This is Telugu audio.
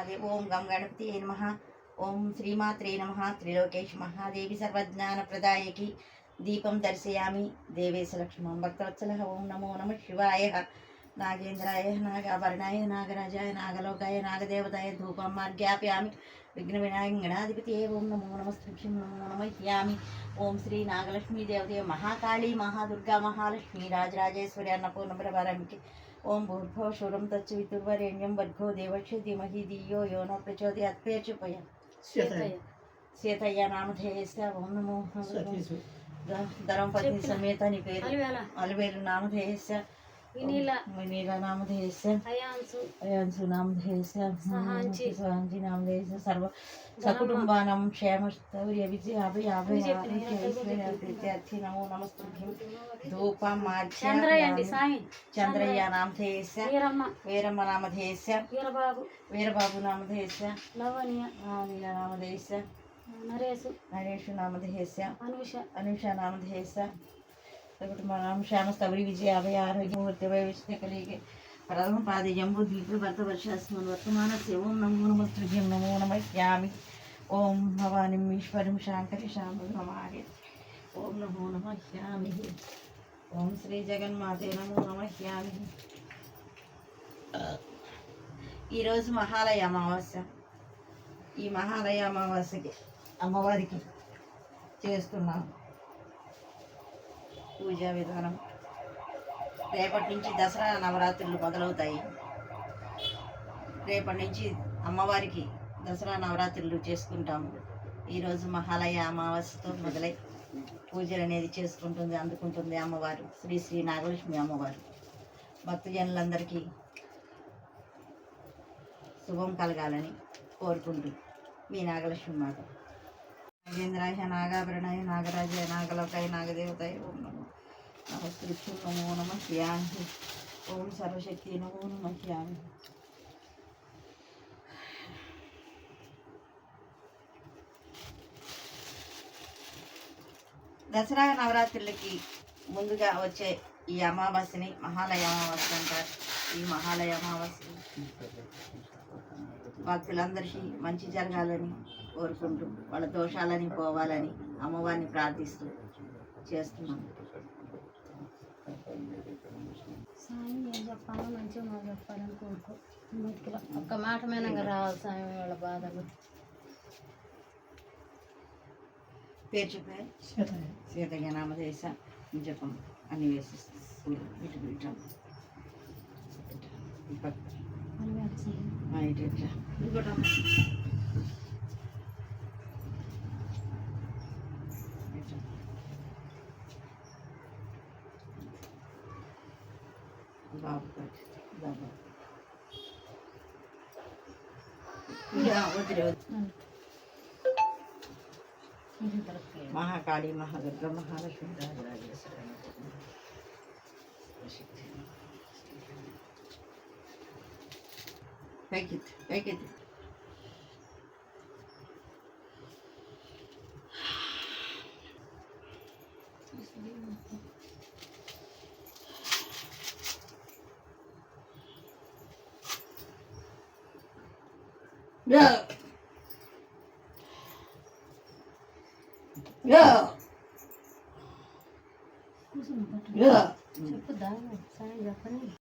అదే ఓం గం గణపతి నమ. ఓం శ్రీమాత్రే నమ. త్రిలోకేష్ మహాదేవి సర్వజ్ఞాన ప్రదాయకి దీపం దర్శయామి. దేవేశ లక్ష్మణం భక్తవత్సల. ఓం నమో నమ శివాయ. నాగేంద్రాయ నాగాభరణాయ నాగరాజాయ నాగలోకాయ నాగదేవతాయ ధూపం మార్గ్యాప్యామి విఘ్న వినాయక గణాధిపతి ఓం నమో నమస్కృష్యం నమో నమయ్యామి ఓం శ్రీ నాగలక్ష్మీ దేవదేవ మహాకాళీ మహాదుర్గా మహాలక్ష్మి రాజరాజేశ్వరి అన్నపూర్ణ ప్రభారానికి ఓం భూర్భో శూరం తచ్చు వితుర్వరేణ్యం వర్గో దేవక్ష ధీమహి ధియో యో న ప్రచోదయాత్ పేర్చుపయ సీతయ్య నామధేయస్య ఓం నమో ధరంపతి సమేత నీ పేరు. అలివేలు నామధేయస్య వినీల. నామధేయస్య అయాంసు అయాంసు నామధేయస్య సహాంచి. సహాంచి నామధేయస్య సర్వ సకుటుంబానం క్షేమ స్థౌర్య విజయ అభయ అభయ చెప్పిన ఆరోగ్య ఐశ్వర్య విద్యార్థి నమో నమస్తుభ్యం. ధూపం మార్చ్య చంద్రయ్య అండి సాయి. చంద్రయ్య నామధేయస్య వీరమ్మ. వీరమ్మ నామధేయస్య వీరబాబు. వీరబాబు నామధేయస్య లవణ్య. ఆలీల నామధేయస్య నరేసు నరేషు నామధేయస్య అనుష. అనుష నామధేయస్య కుటుంబనాం శ్యామస్తవరి విజయ అభయ ఆరోగ్య మూర్తి వైవిష్ణ్య కలిగే ప్రథమ పాది జంబు దీర్ఘ భర్త వర్షాస్మన్ వర్తమాన ఓం నమో నమస్తృభ్యం నమో నమస్యామి ఓం భవానిం ఈశ్వరం శాంకరి శాంభమార్య ఓం నమో నమస్యామి ఓం శ్రీ జగన్మాతే నమో నమస్యామి ఈరోజు మహాలయ అమావాస్య. ఈ మహాలయ అమావాస్యకి అమ్మవారికి చేస్తున్నాం పూజా విధానం. రేపటి నుంచి దసరా నవరాత్రులు మొదలవుతాయి. రేపటి నుంచి అమ్మవారికి దసరా నవరాత్రులు చేసుకుంటాము. ఈరోజు మహాలయ అమావాస్యతో మొదలై పూజలు అనేది చేసుకుంటుంది అందుకుంటుంది అమ్మవారు. శ్రీ శ్రీ నాగలక్ష్మి అమ్మవారు. భక్తజనులందరికీ శుభం కలగాలని కోరుకుంటూ మీ నాగలక్ష్మి మాధవ్ నాగేంద్రాయ నాగాభరణాయ నాగరాజాయ నాగలోకాయ నాగదేవతాయ ఓం నమో. నమస్కృత్యం నమో. నమ ధ్యాని ఓం సర్వశక్తి నమో నమ. ధ్యాని దసరా నవరాత్రులకి ముందుగా వచ్చే ఈ అమావాస్యని మహాలయ అమావాస్య అంటారు. ఈ మహాలయ అమావాస్య. భక్తులందరికీ మంచి జరగాలని కోరుకుంటూ వాళ్ళ దోషాలని పోవాలని అమ్మవారిని ప్రార్థిస్తూ చేస్తున్నాం. సాయి ఏం చెప్పాలో మంచిగా మాకు చెప్పాలని కోరుకో. ఒక్క మాట మీద రావాలి సాయి వాళ్ళ బాధలు. పేరు చెప్పారు సీతయ్య నామదేశ జపం అని వేసిస్తాం ఇటు ఇటు ఇటు. ఇటు. महाकाली महागद्र महालक्ष्मी। Packet Thank you. దొరకలేదు. మహాకాళి మహాదుర్గ మహాలక్ష్మి